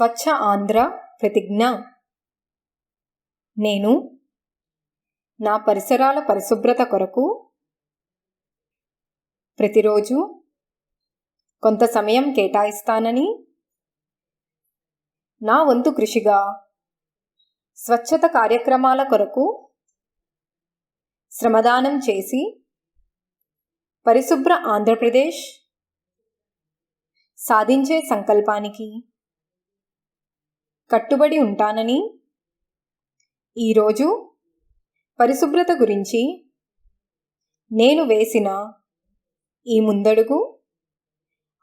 స్వచ్ఛ ఆంధ్ర ప్రతిజ్ఞ. నేను నా పరిసరాల పరిశుభ్రత కొరకు ప్రతిరోజు కొంత సమయం కేటాయిస్తానని నా వంతు కృషిగా స్వచ్ఛత కార్యక్రమాల కొరకు శ్రమదానం చేసి పరిశుభ్ర ఆంధ్రప్రదేశ్ సాధించే సంకల్పానికి కట్టుబడి ఉంటానని? ఈరోజు పరిశుభ్రత గురించి నేను వేసిన ఈ ముందడుగు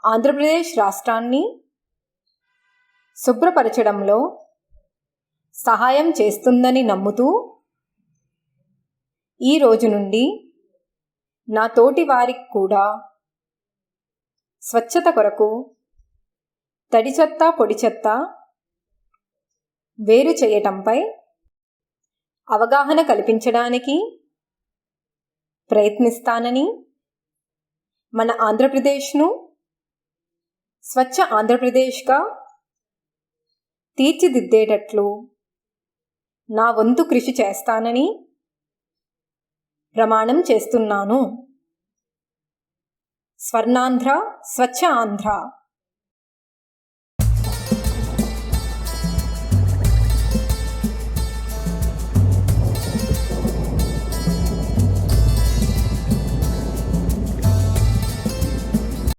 ఆంధ్రప్రదేశ్ రాష్ట్రాన్ని శుభ్రపరచడంలో సహాయం చేస్తుందని నమ్ముతూ ఈ రోజు నుండి నా తోటి వారికి కూడా స్వచ్ఛత కొరకు తడి చెత్త పొడి చెత్త వేరు చేయటంపై అవగాహన కల్పించడానికి ప్రయత్నిస్తానని మన ఆంధ్రప్రదేశ్ను స్వచ్ఛ ఆంధ్రప్రదేశ్గా తీర్చిదిద్దేటట్లు నా వంతు కృషి చేస్తానని ప్రమాణం చేస్తున్నాను. స్వర్ణాంధ్ర స్వచ్ఛ ఆంధ్ర.